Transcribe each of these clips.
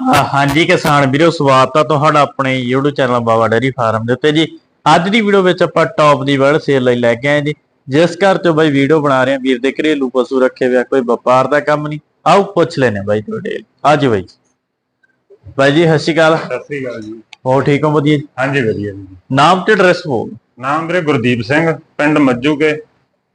ਹਾਂ- ਹਾਂਜੀ ਕਿਸਾਨ ਵੀਰੋ ਸਵਾਗਤ ਆ ਤੁਹਾਡਾ ਆਪਣੇ YouTube channel Baba dairy farm ਦੇ ਉੱਤੇ ਜੀ। ਅੱਜ ਦੀ ਵੀਡੀਓ ਵਿੱਚ ਆਪਾਂ ਟੌਪ ਦੀ ਵਰਡ ਸੇਲ ਲਈ ਲੈ ਕੇ ਆਏ ਜੀ। ਜਿਸ ਘਰ ਤੋਂ ਬਾਈ ਵੀਡੀਓ ਬਣਾ ਰਹੇ ਆ ਵੀਰ ਦੇ ਘਰੇਲੂ ਪਸ਼ੂ ਰੱਖੇ ਹੋਇਆ ਕੋਈ ਵਪਾਰ ਦਾ ਕੰਮ ਨਹੀਂ। ਆਓ ਪੁੱਛ ਲੈਨੇ ਬਾਈ ਤੁਹਾਡੇ। ਅੱਜ ਬਾਈ। ਬਾਈ ਜੀ ਸਤਿ ਸ਼੍ਰੀ ਅਕਾਲ। ਸਤਿ ਸ੍ਰੀ ਅਕਾਲ ਜੀ। ਹੋਰ ਠੀਕ ਹੋ ਵਧੀਆ ਜੀ? ਹਾਂਜੀ ਵਧੀਆ ਜੀ। ਨਾਮ ਤੇ ਐਡਰੈਸ ਬੋਲ। ਨਾਮ ਵੀਰੇ ਗੁਰਦੀਪ ਸਿੰਘ ਪਿੰਡ ਮੱਜੂਕੇ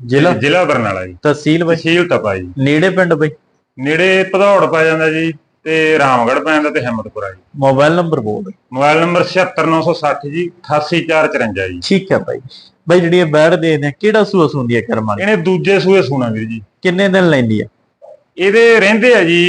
ਜ਼ਿਲ੍ਹਾ? ਜ਼ਿਲ੍ਹਾ ਬਰਨਾਲਾ ਜੀ। ਤਹਿਸੀਲ ਬਾਈ? ਤਹਿਸੀਲ ਤਪਾ ਜੀ। ਨੇੜੇ ਪਿੰਡ ਬਾਈ? ਨੇੜੇ ਭਦੌੜ ਪੈ ਜਾਂਦਾ ਜੀ। ਤੇ ਰਾਮਗੜ੍ਹ ਪੈ ਜਾਂਦਾ ਤੇ ਹਿੰਮਤਪੁਰਾ ਜੀ। ਮੋਬਾਈਲ ਨੰਬਰ ਬੋਲ ਮੋਬਾਈਲ ਨੰਬਰ 76960 ਜੀ 88454 ਜੀ। ਠੀਕ ਹੈ ਬਾਈ ਬਾਈ ਜਿਹੜੀ ਇਹ ਬੈੜ ਦੇ ਨੇ ਕਿਹੜਾ ਸੂਆ ਸੁੰਦੀ ਹੈ ਕਰਮ ਵਾਲੀ ਇਹਨੇ ਦੂਜੇ ਸੂਏ ਸੁਣਾ ਵੀਰ ਜੀ। ਕਿੰਨੇ ਦਿਨ ਲੈਂਦੀ ਆ ਇਹਦੇ ਰਹਿੰਦੇ ਆ ਜੀ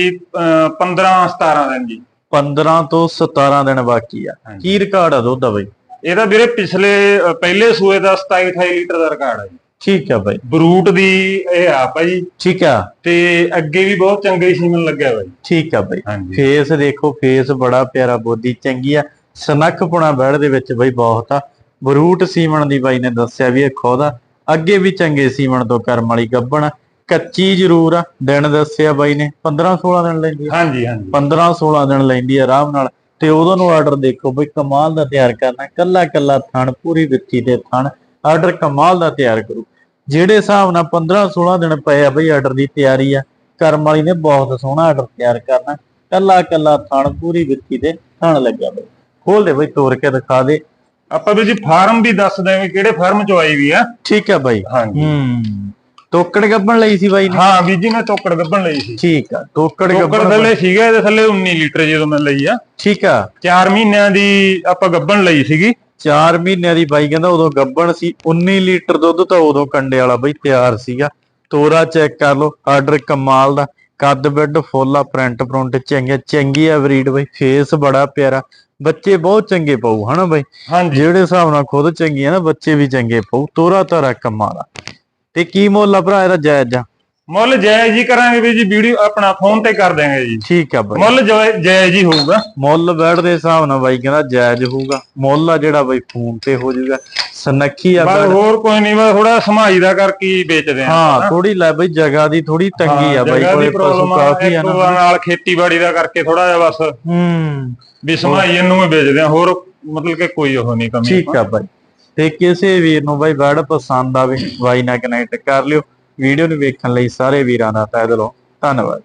15 17 ਦਿਨ ਜੀ। 15 ਤੋਂ 17 ਦਿਨ ਬਾਕੀ ਆ। ਹਾਂਜੀ। ਕੀ ਰਿਕਾਰਡ ਆ ਦੁੱਧ ਦਾ ਬਾਈ? ਇਹਦਾ ਵੀਰੇ ਪਿਛਲੇ ਅ, ਪਹਿਲੇ ਸੂਏ ਦਾ 27 28 ਲੀਟਰ ਦਾ ਰਿਕਾਰਡ ਹੈ ਜੀ। ਠੀਕ ਆ ਬਾਈ। ਬਰੂਟ ਦੀ ਇਹ ਹੈ ਜੀ ਠੀਕ ਆ। ਤੇ ਅੱਗੇ ਵੀ ਬਹੁਤ ਚੰਗਾ ਹੀ ਸੀਮਨ ਲੱਗਿਆ ਜੀ ਠੀਕ ਆ ਬਾਈ। ਹਾਂਜੀ। ਫੇਸ ਦੇਖੋ ਫੇਸ ਬੜਾ ਪਿਆਰਾ ਬੋਦੀ ਚੰਗੀ ਆ। ਸਨੱਖ ਪੁਣਾ ਬੈੜ ਦੇ ਵਿੱਚ ਬਾਈ ਬਹੁਤ ਆ। ਬਰੂਟ ਸੀਮਣ ਦੀ ਬਾਈ ਨੇ ਦੱਸਿਆ ਵੀ ਇਹ ਖੁਦ ਆ। ਅੱਗੇ ਵੀ ਚੰਗੇ ਸੀਮਣ ਤੋਂ ਕਰਮ ਵਾਲੀ ਗੱਬਣ ਆ। ਕੱਚੀ ਜ਼ਰੂਰ ਆ। ਦਿਨ ਦੱਸਿਆ ਬਾਈ ਨੇ। 15 16 ਦਿਨ ਲੈਂਦੀ ਆ। ਹਾਂਜੀ ਹਾਂਜੀ। 15 16 ਦਿਨ ਲੈਂਦੀ ਆ ਆਰਾਮ ਨਾਲ। ਤੇ ਉਦੋਂ ਨੂੰ ਆਰਡਰ ਦੇਖੋ ਬਈ ਕਮਾਲ ਦਾ ਤਿਆਰ ਕਰਨਾ। ਕੱਲਾ ਕੱਲਾ ਥਣ ਪੂਰੀ ਵਿੱਥੀ ਤੇ ਥਣ। ਆਰਡਰ ਕਮਾਲ ਦਾ ਤਿਆਰ ਕਰੂ। ਜਿਹੜੇ ਹਿਸਾਬ ਨਾਲ 15 16 ਦਿਨ ਪਏ ਆ ਬਈ ਆਰਡਰ ਦੀ ਤਿਆਰੀ ਆ ਕਰਮ ਵਾਲੀ ਨੇ ਬਹੁਤ ਸੋਹਣਾ ਆਰਡਰ ਤਿਆਰ ਕਰਨਾ। ਕੱਲਾ ਕੱਲਾ ਥਣ ਪੂਰੀ ਵਿੱਥੀ ਤੇ ਥਣ ਲੱਗਿਆ ਬਈ। ਖੋਲ ਦੇ ਬਈ ਤੋੜ ਕੇ ਦਿਖਾ ਦੇ। ਆਪਾਂ ਵੀ ਜੀ ਫਾਰਮ ਵੀ ਦੱਸ ਦੇਵਾਂਗੇ ਕਿਹੜੇ ਫਾਰਮ ਚੋਂ ਆਈ ਵੀ ਆ। ਠੀਕ ਆ ਬਾਈ। ਹਾਂਜੀ। ਹੂੰ। ਤੋਕੜ ਗੱਬਣ ਲਈ ਸੀ ਬਾਈ ਨੇ? ਹਾਂ ਵੀ ਜੀ ਮੈਂ ਟੋਕੜ ਗੱਭਣ ਲਈ ਸੀ। ਠੀਕ ਆ ਟੋਕੜ ਗੱਬਣ ਥੱਲੇ ਸੀਗਾ ਇਹਦੇ ਥੱਲੇ 19 ਲੀਟਰ ਜਦੋਂ ਮੈਂ ਲਈ ਆ। ਠੀਕ ਆ। 4 ਮਹੀਨਿਆਂ ਦੀ ਆਪਾਂ ਗੱਭਣ ਲਈ ਸੀਗੀ। 4 ਮਹੀਨਿਆਂ ਦੀ ਬਾਈ ਕਹਿੰਦਾ ਉਦੋਂ ਗੱਬਣ ਸੀ 19 ਲੀਟਰ ਦੁੱਧ ਤਾਂ ਉਦੋਂ ਕੰਡੇ ਵਾਲਾ ਬਈ ਤਿਆਰ ਸੀਗਾ। ਤੋਰਾ ਚੈੱਕ ਕਰ ਲਓ ਆਰਡਰ ਕਮਾਲ ਦਾ। ਕੱਦ ਬੈੱਡ ਫੁੱਲ ਆ ਪ੍ਰਿੰਟ ਪ੍ਰਿੰਟ ਚੰਗੇ ਚੰਗੀ ਆ ਬਰੀਡ ਬਈ। ਫੇਸ ਬੜਾ ਪਿਆਰਾ। ਬੱਚੇ ਬਹੁਤ ਚੰਗੇ ਪਾਉ ਹਨਾ ਬਈ? ਜਿਹੜੇ ਹਿਸਾਬ ਨਾਲ ਖੁਦ ਚੰਗੀ ਆ ਨਾ ਬੱਚੇ ਵੀ ਚੰਗੇ ਪਾਉ ਤੋਰਾ ਤਾਰਾ ਕਮਾਲ ਆ। ਤੇ ਕੀ ਮੁੱਲ ਆ ਭਰਾ ਇਹਦਾ ਜਾਇਜ਼ ਆ? ਮੁੱਲ ਜਾਇਜ਼ ਹੀ ਕਰਾਂਗੇ ਵੀ ਜੀ ਵੀਡੀਓ ਆਪਣਾ ਫੋਨ ਤੇ ਕਰ ਦਿਆਂਗੇ ਜੀ। ਠੀਕ ਆ ਬਾਈ। ਮੁੱਲ ਜਾਇ- ਜਾਇਜ਼ ਹੀ ਹੋਊਗਾ। ਮੁੱਲ ਬੈਠ ਦੇ ਹਿਸਾਬ ਨਾਲ ਬਾਈ ਕਹਿੰਦਾ ਜਾਇਜ਼ ਹੋਊਗਾ। ਮੁੱਲ ਆ ਜਿਹੜਾ ਬਾਈ ਫੋਨ ਤੇ ਹੋ ਜਾਊਗਾ। ਸਨੱਖੀ ਆ ਬਸ ਬੈੜ ਹੋਰ ਕੋਈ ਨਹੀਂ ਬਸ ਥੋੜਾ ਸਮਾਈ ਦਾ ਕਰਕੇ ਹੀ ਵੇਚਦੇ ਆ। ਹਾਂ ਥੋੜੀ ਲੈ ਬਈ ਜਗ੍ਹਾ ਦੀ ਥੋੜੀ ਤੰਗੀ ਆ ਬਾਈ ਕੋਲੇ ਪਸ਼ੂ ਕਾਫੀ ਆ ਨਾ। ਨਾਲ ਖੇਤੀਬਾੜੀ ਦਾ ਕਰਕੇ ਥੋੜਾ ਜਿਹਾ ਬਸ। ਹੂੰ। ਵੀ ਸਮਾਈ ਇਹਨੂੰ ਹੀ ਵੇਚਦੇ ਆ ਹੋਰ ਮਤਲਬ ਕਿ ਕੋਈ ਉਹ ਨਹੀਂ ਕਮੀ ਠੀਕ ਆ ਬਾਈ। ਤੇ ਕਿਸੇ ਵੀਰ ਨੂੰ ਬਾਈ ਬੈਡ ਪਸੰਦ ਆਵੇ ਬਾਈ ਨਾਲ ਕਨੈਕਟ ਕਰ ਲਿਓ। ਵੀਡੀਓ ਨੂੰ ਵੇਖਣ ਲਈ ਸਾਰੇ ਵੀਰਾਂ ਦਾ ਤਹਿ ਦਿਲੋਂ ਧੰਨਵਾਦ